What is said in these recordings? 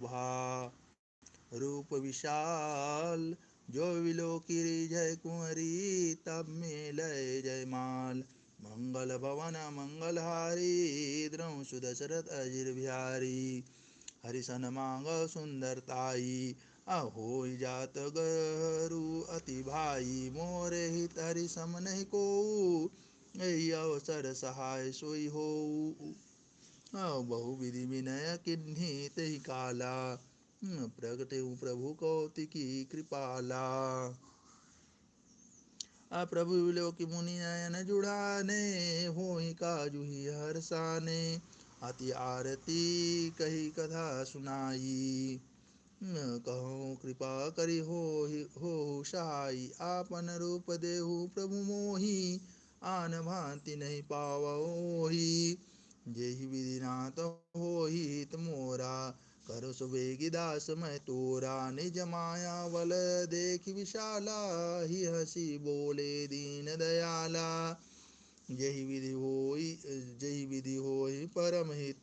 शोभा रूप विशाल, जो विलोकिरी जय कुंवरी, तब में लय जय माल। मंगल भवन, मंगल मंगलहारी द्रौ सुदशरथ अजिर बिहारी। हरिशन मांग सुंदरताई अहो जात गरु अति भाई। मोरे हित हरि सम नहीं को अवसर सहाय सोई हो बहु विधि विनय किन्ही ते काला। प्रगटे प्रभु कौतिकी कृपाला। आ, प्रभु विलो की मुनि नयन जुड़ाने हो काजु ही हर्षाने अति आरती कही कथा सुनाई। कहो कृपा करी हो हो सहाई आपन रूप देहु प्रभु मोही, आन भांति नहीं पावही। जेहि विधि नाथ हो हित मोरा, करो सुबेगी दास मैं तोरा। निज माया बल देख विशाला, ही हसी बोले दीन दयाला। यही विधि होई, जही विधि होई परम हित,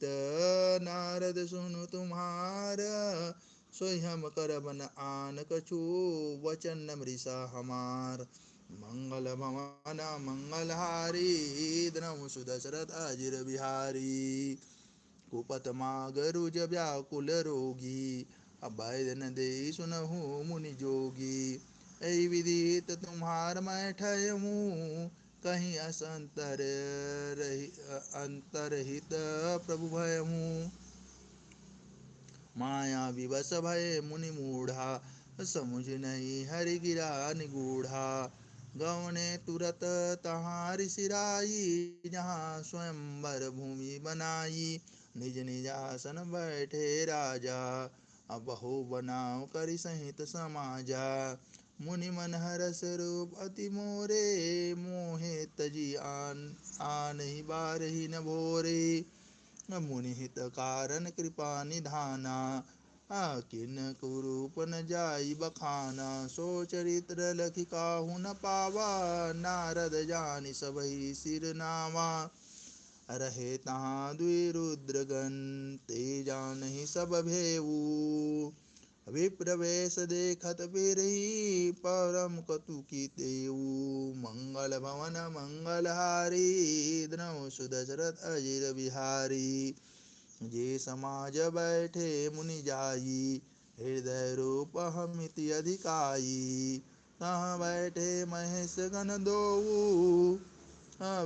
नारद सुनु तुम्हार। सोई हम कर बन आन कछु, वचन मृषा हमार। मंगल भवन मंगलहारी द्रम सुदशरथ अजिर बिहारी। कुपत मागरुज व्याकुल रोगी अभय दे सुनहु मुनि जोगी। ऐ विदित तुम्हार मैं ठयमू कहीं असंतर रही, अंतरहित प्रभु भय हूँ। माया विवश भय मुनि मूढ़ा, समुझ नहीं हरि गिरा निगूढ़ा। गौने तुरत तहारि सिराई, जहाँ स्वयंवर भूमि बनाई। निज निज आसन बैठे राजा, अब हो बनाओ करि सहित समाजा। मुनि मन हरस रूप अति मोरे, मोहे तजी आन आन ही बार ही न भोरे। मुनि हित कारण कृपा निधाना किन कुरूप जाई बखाना, सो चरित्र लखि काहू न पावा, नारद जानि सबही सिर नावा। रहे तहाँ द्विरुद्रगण, ते जान ही सब भेऊ विप्रवेश देखत फिरही, परम कतुकी तेऊ मंगल भवन मंगलहारी द्रव सुदशरथ अजिर बिहारी। जे समाज बैठे मुनि जाई, हृदय रूप हमिति अधिकाई। तहाँ बैठे महेश गण दो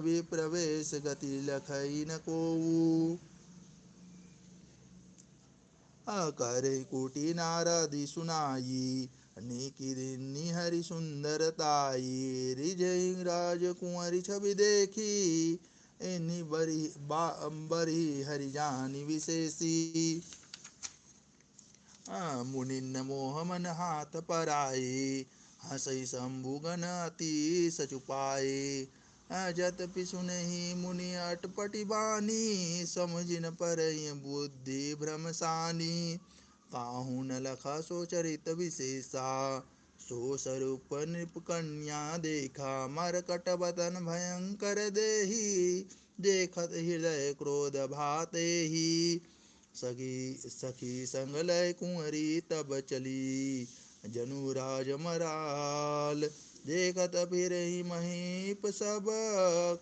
विप्रवेश गति लखई न को करे कुटी नारदी सुनाई निकी दिन्नी हरि सुंदरताई रिजय राज कुंवरी छवि देखी इन्हीं बरी बरी हरि जानी विशेषी। मुनिन मोह मन हाथ पराए हसई शंभुगन अति सचुपाए जत पिसुनहि मुनि अटपटि बानी, समझिन पर बुद्धि भ्रमसानी। काहू न लखा सो चरित विशेषा सो स्वरूप नृप कन्या देखा मरकट बतन भयंकर देही, देखत हृदय क्रोध भाते ही सखी सखी संग लय कुंवरी तब चली जनुराज मराल। देखत फिर महीप सब,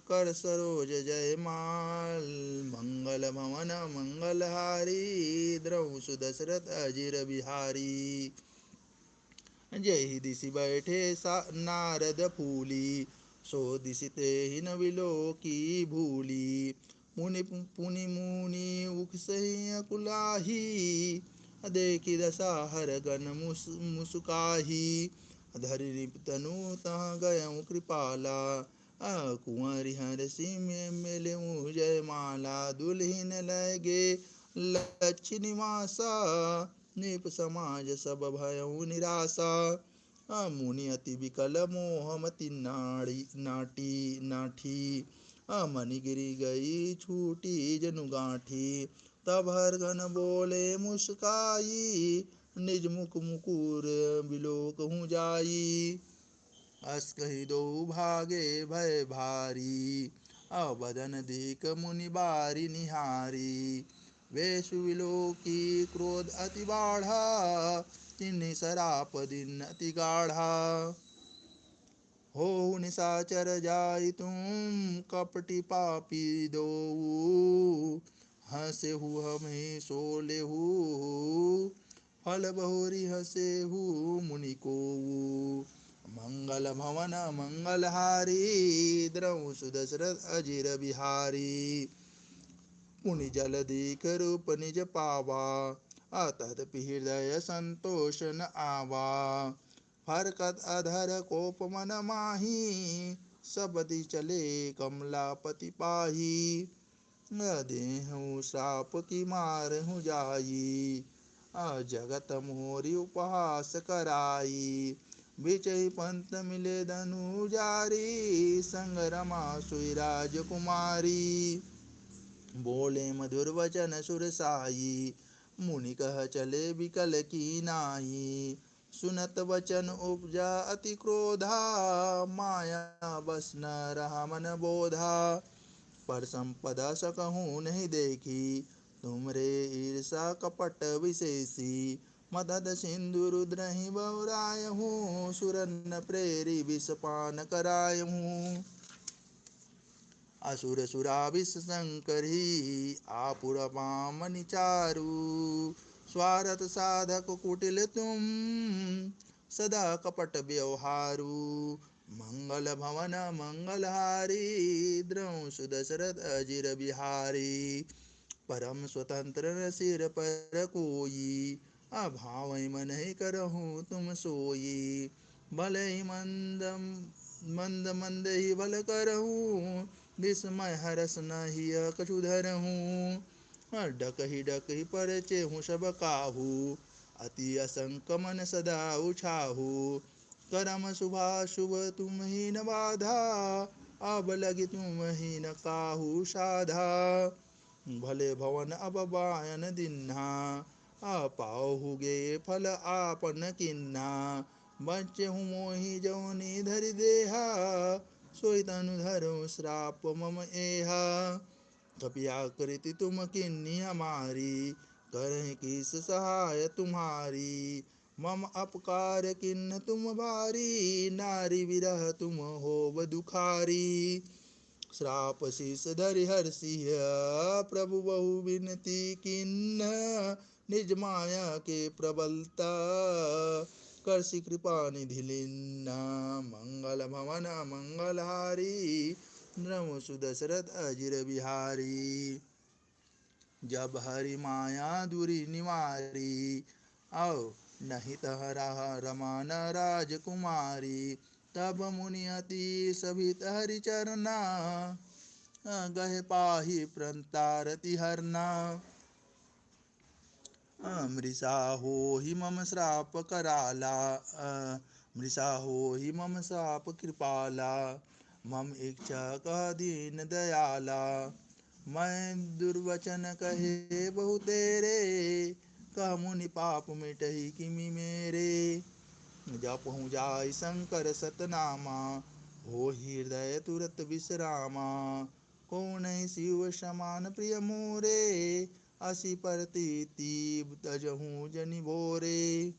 कर सरोज जय माल। मंगल भवन मंगलहारी द्रौ सुदशरथ अजिर बिहारी। ජෙහි දිසිබයටේ සන්නාරද පූලී සෝදිසිතේහින විලෝකී භූලී. මුනි පුනිමූනී උක්සහිය කුලාහී අදේකි දසාහර ගන මුසුකාහි. අධරිරිපතනූතාගයමු ක්‍රිපාලා ආකුවරි හරසිමෙමෙලෙමු ජයමාලා දුලිහිනලයගේ ලච්චිනිවාසා निप समाज सब भयऊ निराशा। मुनि अति विकल मोहमति नाड़ी नाटी, नाठी। मणि गिरी गई छूटी जनु गांठी। तब हर घन बोले मुस्काई, निज मुख मुकुर बिलोक हूँ जाई। अस कही दो भागे भय भारी, अवदन दीक मुनि बारी निहारी। वेशु विलोकी क्रोध अति बाढ़ा, तिन्हि सराप दिन अति गाढ़ा। हो निशाचर जाय तुम, कपटी पापी दो। हसे हु हमें सोले हु, फल बहुरी हसे हु मुनि को। मंगल भवन मंगल हारी द्रौ सुदशरथ अजीर बिहारी। पुनि जल दीख रूप निज पावा अतः हृदय संतोष न आवा हरकत अधर कोप मन माही सबदि चले कमलापति पाही। देहु साप की मार हूँ जाई जगत मोरी उपहास कराई। बिचही पंत मिले धनु जारी, संग रमा सुई राजकुमारी। बोले मधुर वचन सुर साई मुनि कह चले बिकल की नाई सुनत वचन उपजा अति क्रोधा, माया बस न रहा मन बोधा। पर संपदा सकहूँ नहीं देखी, तुमरे ईर्षा कपट विशेषी। मदद सिंधु रुद्र ही बहुराय हूँ, सुरन प्रेरी विषपान कराय हूँ। असुर सुरा विष शंकर आपुर पामनि चारू स्वारथ साधक कुटिल तुम, सदा कपट व्यवहारु। मंगल भवन मंगलहारी द्रौ सुदशरथ अजिर बिहारी। परम स्वतंत्र सिर पर कोई अभाव मन ही करहु तुम सोई। भले ही मंद मंद मंद ही बल करहूँ विस्मय हरस न ही कछु धरहूँ डक ही डक ही पर चेहू सब काहू। अति असंक मन सदा उछाहू। करम शुभा शुभ तुम ही न बाधा। अब लगी तुम ही न काहू साधा। भले भवन अब बायन दिन्हा। पाहु गे फल आपन किन्ना बच्चे हूँ मोही जौनी धरि देहा। सोई श्राप मम एहा। कृति तुम किन्नी हमारी, करें किस सहाय तुम्हारी। मम अपकार किन्न तुम भारी, नारी विरह तुम हो दुखारी। श्राप शीस धरि हर सिंह प्रभु बहु विनती किन्न। निज माया के प्रबलता निधि मंगल भवन, मंगलहारी नमो सुदशरथ अजिर बिहारी। जब हरि माया दूरी निवारी, आओ नहीं तहरा रमान राजकुमारी, तब मुनि अति सभी हरि चरना गहे पाही प्रंतारति हरना। मृषा हो ही मम श्राप कराला। मृषा हो ही मम श्राप कृपाला। मम इच्छा कह दीन दयाला। मैं दुर्वचन कहे बहु तेरे। कह मुनि पाप मिटही किमि मेरे। जप हूँ जाय शंकर सतनामा। हो हृदय तुरत विश्रामा। कौन शिव समान प्रिय मोरे? असी परतीति तजहूँ जनि भोरे।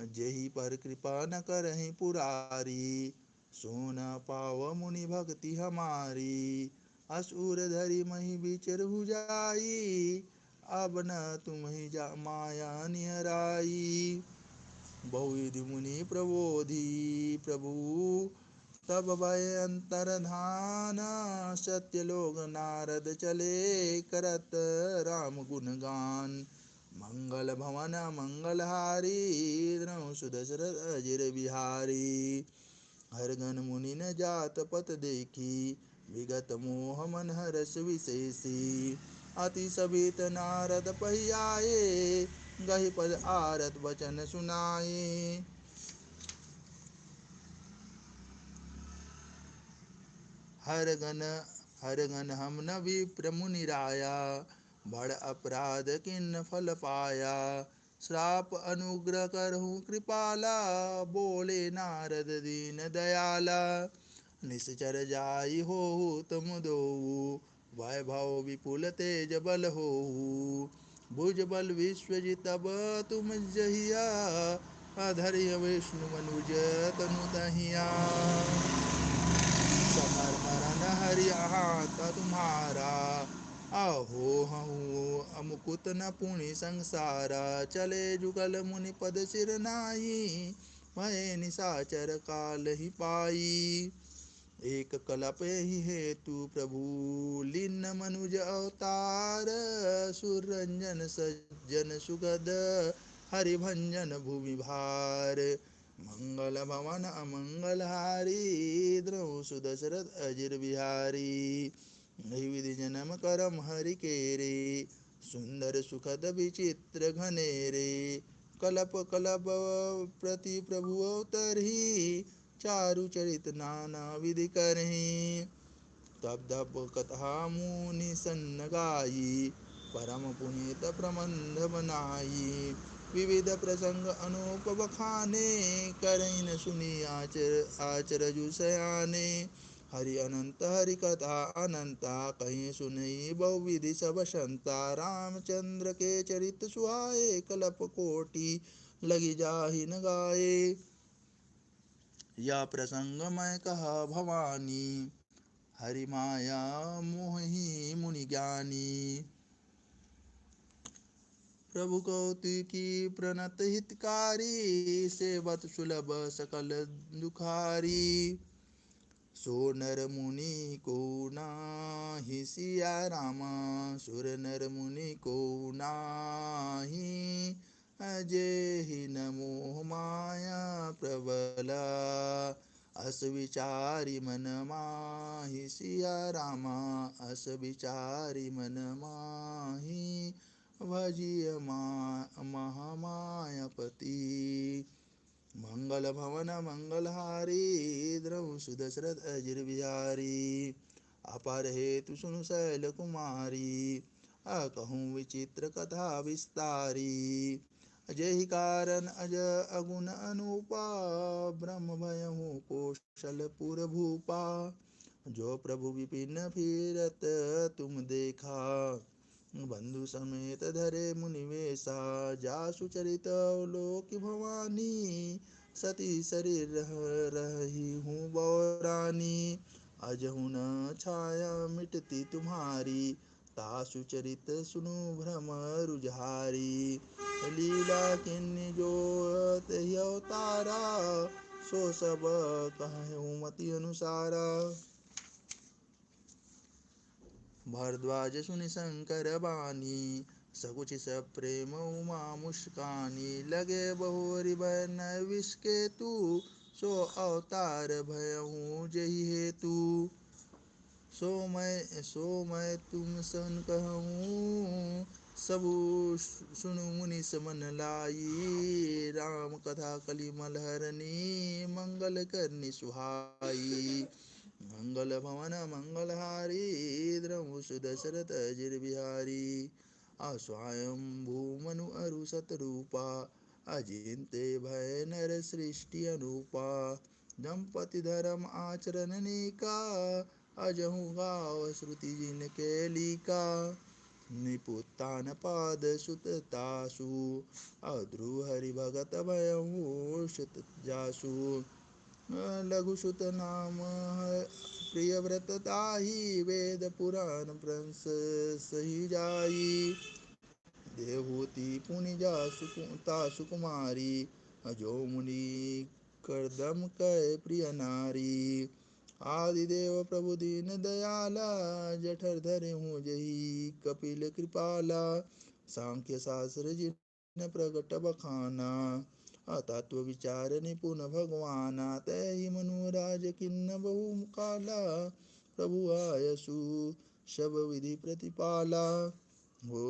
जही पर कृपा न करही पुरारी, सोन पाव मुनि भक्ति हमारी। असुर धरि मही बिचर जाई, अब न तुम ही जा माया निहराई। बहुविधि मुनि प्रबोधि, प्रभु तब भय अंतर धान सत्य लोग नारद चले करत राम गुण गान मंगल भवन मंगलहारी सुदशरथ अजिर बिहारी। हर गण मुनि न जात पत देखी, विगत मोह मन हरस विशेषी। अति सभित नारद पहियाए गही पद आरत वचन सुनाए। हर गण हर गण हम न मुनि राया बड़ अपराध किन फल पाया। श्राप अनुग्रह करहु कृपाला, बोले नारद दीन दयाला। निश्चर जाई हो तुम दो वैभव विपुल तेज बल हो भुज बल विश्वजित अब तुम जहिया, अधर्य विष्णु मनुज तनु दहिया तुम्हारा आहो हूँ अमुकुत न पुनि संसारा। चले जुगल मुनि पद सिर नाई भय निशाचर काल ही पाई एक कलप ही हेतु प्रभु, लीन मनुज अवतार। सुरंजन सज्जन सुगद, हरिभंजन भूमि भार मंगल भवन अमंगल हारी द्रौ सुदशरथ अजिर बिहारी। विधि जन्म करम हरि के रे सुंदर सुखद विचित्र घनेरे। कलप कलप प्रति प्रभु अवतरही, चारु चरित नाना विधि करही। तब तब कथा मुनि सन्न गाई परम पुनीत प्रबंध बनाई। विविध प्रसंग अनूप बखाने करैन सुनी आचर, आचरजु सयाने। हरि अनंत, हरि कथा अनंता, कहीं सुनई बहुविधि सब संता रामचंद्र के चरित सुहाए, कलप कोटि लगी जाहि न गाए। या प्रसंग मैं कहा भवानी, हरि माया मोहि मुनि ज्ञानी। प्रभु कौतिकी प्रणत हितकारी, सेवत सुलभ सकल दुखारी। सो नर मुनि को नाही, सिया रामा, सुर नर मुनि को नाही। अजय ही नमो माया प्रबला, अस विचारी मन माही। सिया रामा, अस विचारी मन माहि। भजिय महामायापति। मंगल भवन मंगलहारी द्रव सुदशरथ अजिर बिहारी अपर हेतु सुनु शैल कुमारी अकहूँ विचित्र कथा विस्तारी। जय कारण अज अगुण अनुपा, ब्रह्म भयहु कौशलपुर भूपा। जो प्रभु विपिन फिरत तुम देखा। बंधु समेत धरे मुनिवेशा, जासु चरित लोक भवानी, सती शरीर रह, रही हूँ बौरानी। अजहु न छाया मिटती तुम्हारी, तासु चरित सुनु भ्रम रुझारी। लीला किन्नी जो अवतारा सो सब कहूँ मति अनुसारा। भरद्वाज सुनि शंकर बानी, सकुच प्रेम उमा मुस्कानी। लगे बहुरी भय विष के तू सो अवतार भयहूँ जही हेतु। सो मैं सो मैं तुम सन कहूँ, सबु सुनु मुनि समन लाई। राम कथा कली मलहरनी मंगल करनी सुहाई। मंगल भवन मंगलहारी द्रमु सुदशरथ अजिर बिहारी अस्वयं भूमनु अरु सतरूपा अजिंते भय नर सृष्टि अनुपा। दंपति धर्म आचरण निका, अजहु गाव श्रुति जिन के लिका। निपुत्तान पाद सुततासु अध्रु हरि भगत भयहु सुत लघुसुत नाम प्रिय व्रत ताही वेद पुराण प्रंस सही जाई। देवहूति पुनि जा सुकुमारी अजो मुनि करदम कै प्रिय नारी। आदिदेव प्रभु दीन दयाला, जठर धरे हूँ जही कपिल कृपाला। सांख्य शास्त्र जिन प्रगट बखाना तत्व विचार निपुण भगवान तय मनुराज किन्न बहु काला प्रभु आयसु शब विधि प्रतिपाला हो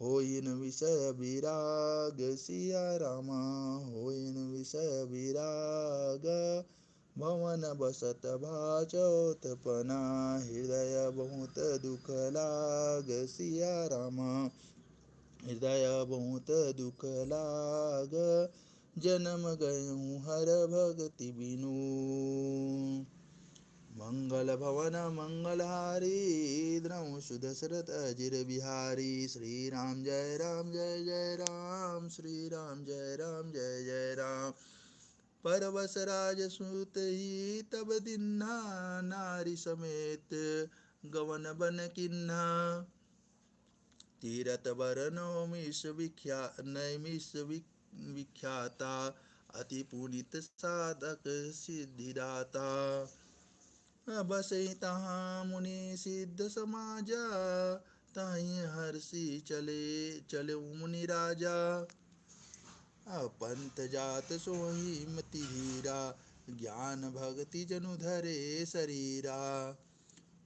होइन विषय विराग सिया रामा होइन विषय विराग भवन बसत भाचोतपना हृदय बहुत दुख लाग सिया रामा हृदय बहुत दुख लाग जन्म गयूँ हर भगति बिनु। मंगल भवन मंगलहारी द्रौ सुदशरथ अजिर बिहारी। श्री राम जय राम, जय जय राम। श्री राम जय राम, जय जय राम। परवस राज सुत ही, तब दिन्हा नारी समेत। गवन बन किन्हा, तीरथ वरनो मिश विख्या नैमिष विख्याता अति पुनित साधक, सिद्धिदाता। बस तहाँ मुनि सिद्ध समाजा, ताई हर्षि चले चले मुनि राजा। पंत जात सोही मति धीरा ज्ञान भक्ति जनु धरे शरीरा।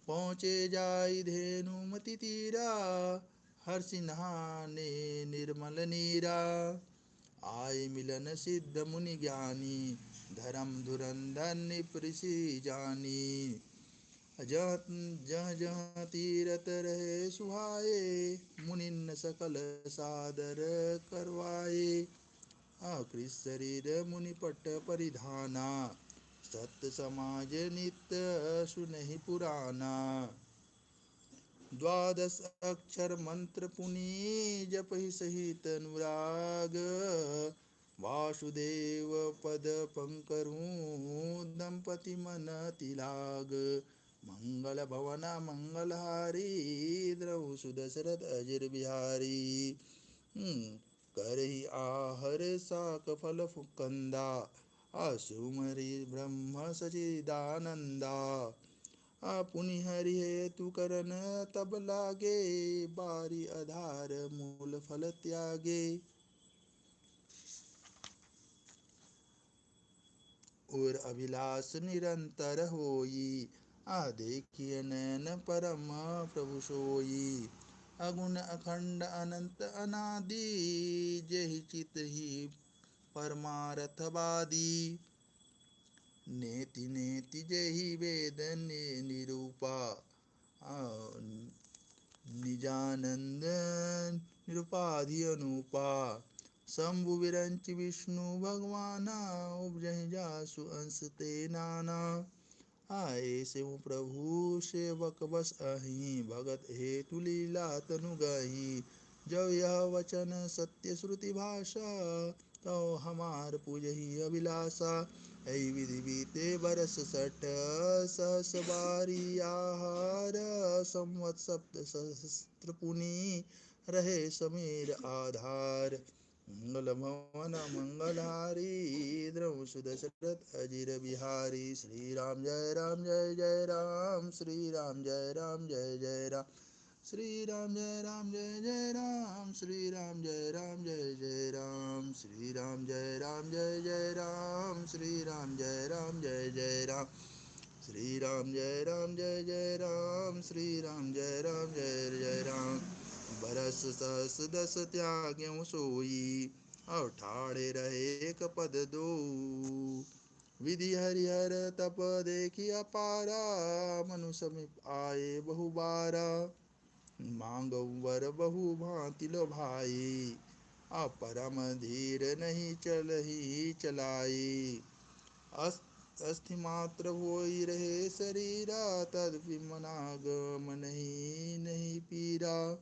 पहुँचे जाय धेनु मति तीरा हर्षि नहाने निर्मल नीरा। आय मिलन सिद्ध मुनि ज्ञानी, धर्म धुरंधन पृषि जानी। जह जह जह रहे सुहाए मुनिन सकल सादर करवाए। आकृत शरीर मुनिपट परिधाना, सत्य समाज नित्य सुनहि पुराना। द्वादश अक्षर मंत्र पुनी जप ही सहित अनुराग। वासुदेव पद पंकरूं दंपति मन तिलाग। मंगल भवना मंगलहारी द्रव सुदशरथ अजिर बिहारी हम्म, कर ही आहर साक फल फुकंदा आसुमरी ब्रह्म सचिदानंदा। पुनि हरि हेतु करन तब लागे बारी आधार मूल फल त्यागे। और अभिलाष निरंतर होई, आ देखिए नैन परम प्रभु सोई। अगुण अखंड अनंत अनादि, जहि चित ही परमारथवादी नेति नेति जहि वेद निरूपा। निजानंद निरुपाधि अनुपा। शंभु विरंच विष्णु भगवाना, उपजह जासु अंश ते नाना। आए से प्रभु, सेवक बस अही, भगत हे तुलीला तनु गही। जब यह वचन सत्य श्रुति भाषा तो हमार पूजही अभिलाषा। ऐ विधि बीते बरस सठ सहस बारी आहार संवत सप्त सहस्त्र पुनि रहे समीर आधार। मंगल भवन, मंगलहारी द्रव सुदशरथ, अजिर बिहारी। श्री राम जय राम, जय जय राम। श्री राम जय राम, जय जय राम। श्री राम जय राम जय जय राम श्री राम जय राम जय जय राम श्री राम जय राम जय जय राम श्री राम जय राम जय जय राम श्री राम जय राम जय जय राम श्री राम जय राम जय जय राम बरस सस दस त्याग्यों सोई और ठाड़े रहे कपद दो। विधि हरिहर तप देखी अपारा मनु समीप आए बहु बारा मांग वर बहु भांति लो भाई। अपरम धीर नहीं चल ही चलाई। अस्थि मात्र हो रहे शरीरा, तद मनागम नहीं नहीं पीरा।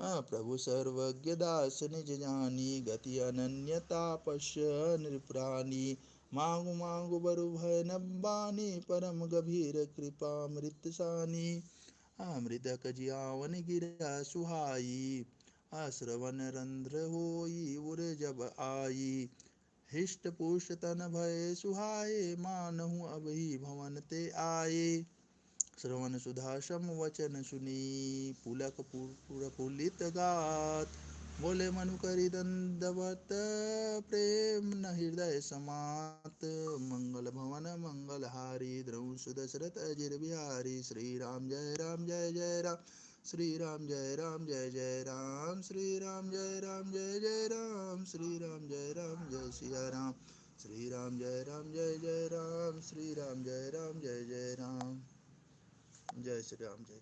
प्रभु सर्वज्ञ दास निज जानी, गति अनन्यता पश्य नृप्राणी मांगु मांगु बरु भय नब्बानी परम गभीर कृपा मृत सानी अमृतक जियावन गिरा सुहाई, आश्रवन रंध्र हो जब आई। हिष्ट पुष्ट तन भय सुहाए, मानहु अब ही भवन ते आए श्रवण सुधा सम वचन सुनी, पुलक पुलित गात। बोले, मनु करी दंदवत प्रेम न हृदय समात। मंगल भवन मंगल हारी द्रंश दशरथ अजिर बिहारी श्री राम जय राम, जय जय राम। श्री राम जय राम, जय जय राम। श्री राम जय राम, जय जय राम। श्री राम जय राम, जय सिया राम। श्री राम जय राम, जय जय राम। श्री राम जय राम, जय जय राम। जय श्री राम जय